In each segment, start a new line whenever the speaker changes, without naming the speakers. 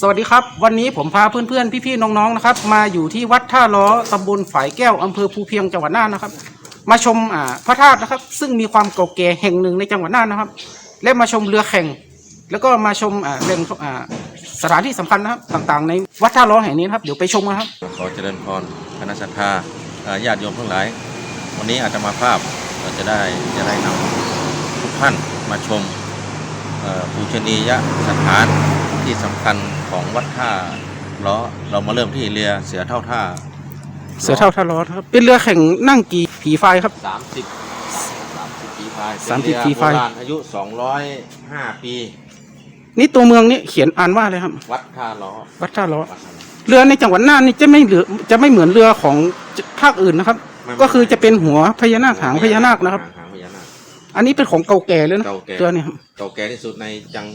สวัสดีครับ วันนี้ผมพาเพื่อนๆ พี่ๆ น้องๆ นะครับ มาอยู่ที่วัดท่าล้อตำบลฝายแก้วอำเภอภูเพียงจังหวัดน่านนะครับ มาชมอ่าพระธาตุนะครับ ซึ่งมีความเก่าแก่แห่งหนึ่งในจังหวัดน่านนะครับ และมาชมเรือแข่ง แล้วก็มาชมอ่าแหล่งอ่าสถานที่สำคัญนะครับ ต่างๆ ในวัดท่าล้อแห่งนี้นะครับ เดี๋ยวไปชมกันครับ
ขอเจริญพรคณะสัตยาเอ่อญาติโยมทั้งหลาย วันนี้อาตมาภาพเราจะได้จะได้นำทุกท่านมาชม ปูชนียสถานที่สำคัญของวัดท่าล้อเรามาเริ่มที่เรือเสือเท่าท่า
เสือเท่าท่าล้อนะครับ เป็นเรือแข่งนั่งกี่ผีไฟครับ
สามสิบสามสิบปีพาย
สามสิบปีพาย
เป็นเรือโบราณอายุสองร้อยห้าปี
นี่ตัวเมืองนี่เขียนอ่านว่าอะไรครับ
วัดท่าล้อ
วัดท่าล้อ
วัดท่าล้อ
เรือในจังหวัดน่านนี่จะไม่เหลือจะไม่เหมือนเรือของภาคอื่นนะครับ
ไม่
ก็คือจะเป็นหัวพญานาคหางพญานาคนะครับ อันนี้เป็นของเก่าแก่เลยนะ
เก่าแก่
เรือเนี่ยครับ
เก่าแก่ที่สุดในจัง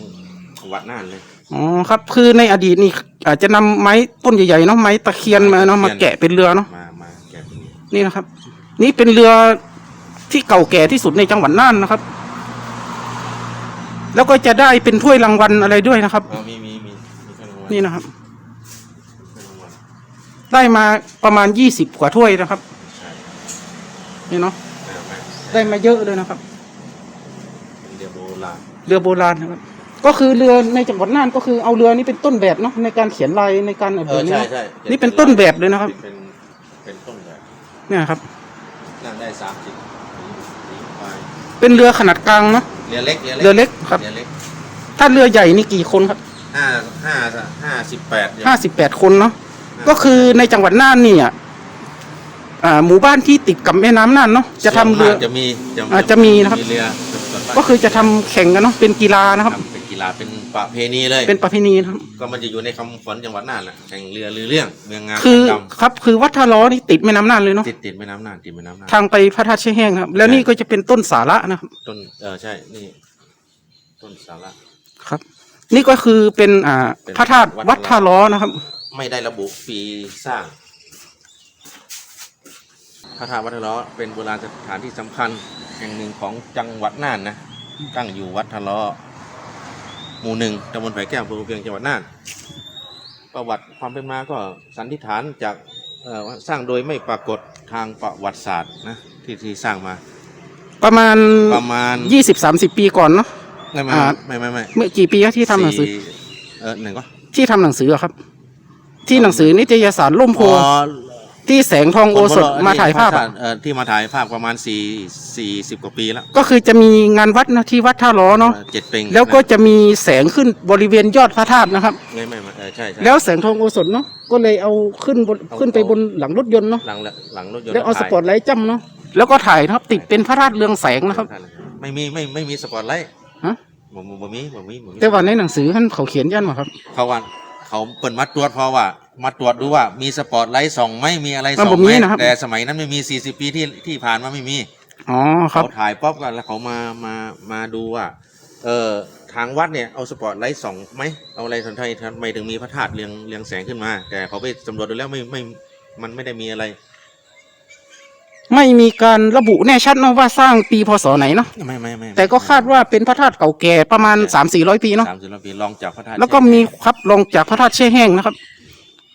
หวัดน่านเลย
อ๋อครับ คือในอดีตนี่อาจจะนำไม้ต้นใหญ่ๆเนาะไม้ตะเคียนมาเนาะมาแกะเป็นเรือเนาะ
มามาแก่เป็น
นี่นะครับ นี่เป็นเรือที่เก่าแก่ที่สุดในจังหวัดน่านนะครับ แล้วก็จะได้เป็นถ้วยรางวัลอะไรด้วยนะครับ
เออมีมีมีมีขนม
นี่นะครับ
ขนมวัน
ได้มาประมาณยี่สิบกว่าถ้วยนะครับ
ใช่
นี่เนาะ
เออไม่
ได้มาเยอะเลยนะครับ
เป็นเรือโบราณ
เรือโบราณนะครับ ก็คือเรือในจังหวัดน่านก็คือเอาเรือนี้เป็นต้นแบบเนาะในการเขียนลายในการอะไร
เออ
นี้
ใช่
เนาะ
ใช่
นี่เป็นต้นแบบเลยนะครับ
เป็นเป็นต้นแบบ
เนี่ยครับ
นั่งได้สามสิบสี่ปลาย
เป็นเรือขนาดกลางเนาะ
เรือเล็ก
เรือเล็กครับ
เรือเล็ก
ถ้าเรือใหญ่นี่กี่คนครับ
ห้าห้าห้าสิบแปด
ห้าสิบแปดคนเนาะ ก็คือในจังหวัดน่านเนี่ยอ่าหมู่บ้านที่ติดกับแม่น้ำน่านเนาะจะทำเรือ
จะมี
อาจจะมีนะครับ
มีเรือส่วนมา ก
ก็คือจะทำแข่งกันเนาะเป็นกีฬานะครับ
ทำเป็นกีฬาเป็นประเพณีเลย
เป็นประเพณีนะครับ
ก็มันจะอยู่ในคำขวัญจังหวัดน่านแหละแข่งเรือเรือเรื่องเมืองงาม
คือ
ด
ครับคือวัดท่าล้อนี่ติดแม่น้ำน่านเลยเนาะำ
ติดติดแม่น้ำน่านติดแม่น้ำน่าน
ทางไปพระธาตุเชี่ยแห้งครับ แล้วนี่ก็จะเป็นต้นสาระนะครับ
ต้นเออใช่นี่ ต้นสาระ
ครับ นี่ก็คือเป็นอ่า
เป็น
พระธาตุ
วั
วั
ด
ดท่าล้อนะครับ
ไม่ได้ระบุปีสร้างพ ระธาตุวัดทะเลาะเป็นโบราณสถานที่สำคัญแห่งหนึ่งของจังหวัดน่านนะตั้งอยู่วัดทะเลาะหมู่หนึ่งตำบลไผ่แก้วอำเภอภูเพียงจังหวัดน่าน ประวัติความเป็นมาก็สันนิษฐานจากเอ่อว่าสร้างโดยไม่ปรากฏทางประวัติศาสตร์นะที่ที่สร้างมา
ประมาณ
ประมาณ
ยี่สิบสามสิบปีก่อนเนาะ
ไม่ไม่
อ่า
ไม่ไม่ไม่
เมื่อกี่ปีครับที่ทำหนังสือ
สี่เออหนึ่งก็
ที่ทำหนังสืออะครับ ที่หนังสือนิตยสารล่มโพ
อ๋อ
ที่แสงทองโอสถมาถ่ายภาพ
ที่
อะ
เอ่อที่มาถ่ายภาพประมาณสี่สี่สิบกว่าปีแล้ว
ก็คือจะมีงานวัดนะที่วัดท่าล้อเนาะ
เจ็ดเป็ง
แล้วก็จะมีแสงขึ้นบริเวณยอดพระธาตุนะครับ
ไม่ไม่ไม่เออใช่ใช่
แล้วแสงทองโอสถเนาะก็เลยเอาขึ้นบน
เอา
ขึ้นไป
เอา
บนหลังรถยนต์เนาะ
หลังหลังรถยนต์
แล้วเอาส
ถ่ย
ปอตไลท์จ้ำเนาะแล้วก็ถ่ายนะครับติดเป็นพระธาตุเรืองแสงนะครับ
ไม่มีไม่ไม่มีสปอตไลท์
ฮะ
บ่บ่บ่มีบ่มีบ่มี
แต่ว่าในหนังสือท่านเขาเขียนยันมาครับ
เขาว่า เขาเปิดมาตรวจเพราะว่า มาตรวจดูว่ามีสปอตไลท์ส่องไหมมีอะไร
อะ
ส่อง
ผม
ไห
มี
ม
นะครับ
แต่สมัยนั้นไม่มี 40 ปีที่ที่ผ่านมาไม่มี
อ๋อครับ
เขาถ่ายป๊อปกันแล้วเขามามามาดูว่า เออทางวัดเนี่ยเอาสปอตไลท์ส่องไหมเอาอะไรทำไมทำไมถึงมีพระธาตุเรียงเรียงแสงขึ้นมา แต่เขาไปสำรวจดูแล้วไม่ไม่มันไม่ได้มีอะไร
ไม่มีการระบุแน่ชัดเนาะว่าสร้างปีพศไหนเนาะ
ไม่ไม่ไม่
แต่ก็คาดว่าเป็นพระธาตุเก่าแก่ประมาณสามสี่ร้อยปีเนาะ
สามสิบปีลองจากพระธาตุ
แล้วก็มีครับลงจากพระธาตุเช่แห้งนะครับ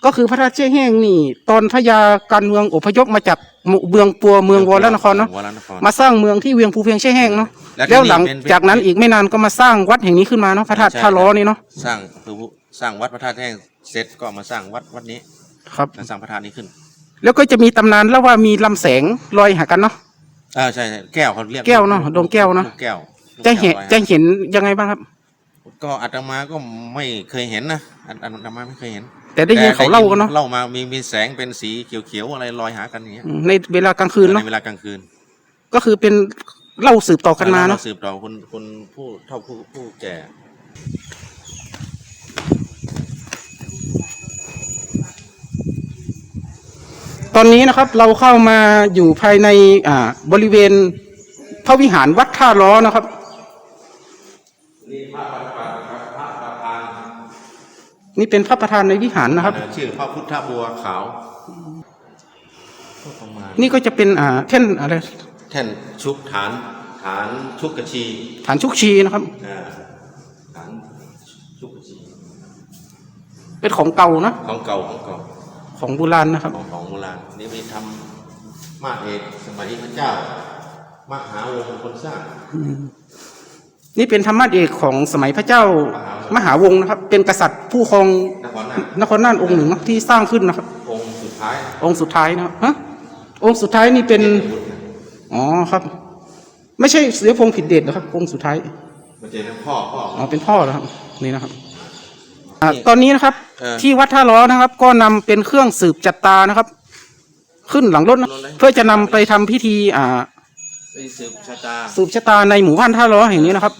ก็คือพระธาตุเช่แห้งนี่ ตอนพญาการเมืองอพยพมาจากหมู่เมืองปัวเมืองวอลนครเนาะ
วรนคร
มาสร้างเมืองที่เวียงภูเพียงเช่แห้งเนาะ
แล้วที่
แล้วหลัง
นี่เป็นเป็น
จากนั้นอีกไม่นานก็มาสร้างวัดแห่งนี้ขึ้นมาเนาะพระธาตุ
ใช่
ท่าล้อนี่เนาะ
สร้างคือสร้างวัดพระธาตุแห้งเสร็จก็มาสร้างวัดวัดนี้
ครับ
แล้วสร้างพระธาตุนี้ขึ้น
แล้วก็จะมีตำนานเล่าว่ามีลำแสงลอยหากันเนาะ
อ่าใช่ใช่แก้วเขาเรียก
แก้วเนอะดวงแก้วเนอะ
ลูแก้วลูก
จะเห็น
แก้วไว้
จะเห็นยังไงบ้างครับ
ก็อาตมาก็ไม่เคยเห็นนะอาอาตมาไม่เคยเห็น
แต่ได้ยินเขาเล่ากันเนาะ
เล่ามามีมีแสงเป็นสีเขียวๆอะไรลอยหากันอย่างเงี้ย
อืมในเวลากลางคืนเนาะ
ในเวลากลางคืน
ก็คือเป็นเล่าสืบต่อกันมาเนาะ
รสืบต่อคนคนผู้เท่าผู้ผู้แก่
ตอนนี้นะครับเราเข้ามาอยู่ภายในอ่าบริเวณพระวิหารวัดท่าล้อนะครับ
นี่พระประธานครับพระประธาน
นี่เป็นพระประธานในวิหารนะครับ
ชื่อพระพุทธบัวขาวก็ประมาณ
นี่ก็จะเป็นอ่าแท่นอะไร
แท่นชุกฐานฐานชุกกระชี
ฐานชุกชีนะครับ
อ่าฐานชุกกระชี
เป็นของเก่านะ
ของเก่าของเก่า
ของโบราณนะครับ
ของของโบราณนี่มีทำมาดเอกสมัยพระเจ้ามหาวงศ์เป็นคนสร้าง
นี่เป็นธรรมะเอกของสมัยพระเจ้ามหาวงศ์นะครับ เป็นกษัตริย์ผู้ครอง
นครน่าน
นครน่านองค์หนึ่งเนอะที่สร้างขึ้นนะครับ
องค์สุดท้าย
องค์สุดท้ายนะครับฮะองค์สุดท้ายนี่เป็นอ๋อครับ ไม่ใช่เสือพงษ์ผิดเด็ดนะครับ องค์สุดท้าย
มันจะเป็นพ่อพ่อ
อ๋อเป็นพ่อแล้วครับ นี่นะครับ อ่าตอนนี้นะครับ
เออ
ที่วัดท่าล้อนะครับ ก็นำเป็นเครื่องสืบจัตตานะครับ ขึ้นหลังรถนะ
รถเลย
เพื่อจะนำไปทำพิธี อ่า
ไปสืบชะตา
สืบชะตาในหมู่บ้านท่าล้อแห่งนี้นะครับ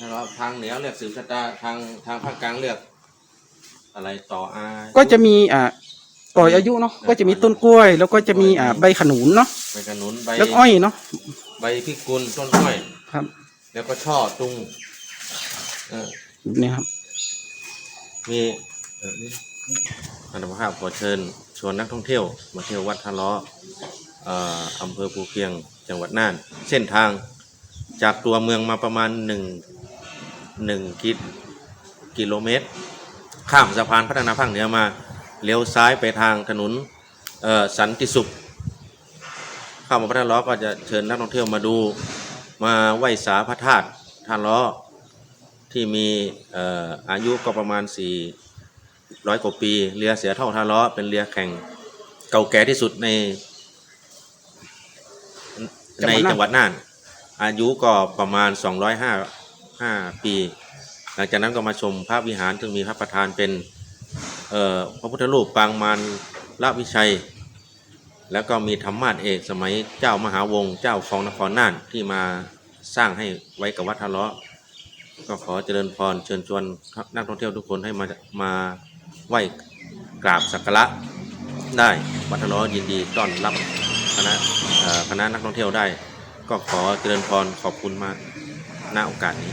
นะครับทางเหนือเรียกสืบชะตาทางทางภาคกลางเรียกอะไรต่ออา
ก็จะมีอ่าต่อยอายุเนาะก็จะมีต้นกล้วย แล้วก็จะมีอ่าใบขนุนเนาะ
ใบขนุนใบ
แล้วก็อ้อยเนาะ
ใบพิกุลต้นอ้อย
ครับ
แล้วก็ช่อตุงเออ
นี่ครับ
มีออนี่อันดับภาพขอเชิญชวนนักท่องเที่ยว มาเที่ยววัดทะเลาะอ่ออำเภอภูเพียงจังหวัดน่าน เส้นทางจากตัวเมืองมาประมาณหนึ่งหนึ่งกิกิโลเมตร ข้ามสะพานพัฒนาภาคเหนือมาเลี้ยวซ้ายไปทางถนนสันติสุขเข้ามาพระธาล้อก็จะเชิญนักท่องเที่ยวมาดูมาไหว้สาพระธาตุท่าล้อ ที่มีอายุก็ประมาณ 400 กว่าปีเรือเสือเท่าท่าล้อเป็นเรือแข่งเก่าแก่ที่สุดใน
จ
ในจังหวัดน่าน อายุก็ประมาณ 205 5 ปี หลังจากนั้นก็มาชมพระวิหารซึ่งมีพระประธานเป็นพระพุทธรูปปางมารละวิชัย แล้วก็มีธรรมาสเอกสมัยเจ้ามหาวงศ์เจ้าของนครน่านที่มาสร้างให้ไว้กับวัดทะเลาะ ก็ขอเจริญพรเชิญชวนนักท่องเที่ยวทุกคนให้มามาไหว้กราบสักการะได้วัดทะเลาะยินดีต้อนรับคณะคณะนักท่องเที่ยวได้ ก็ขอเจริญพรขอบคุณมากณโอกาสนี้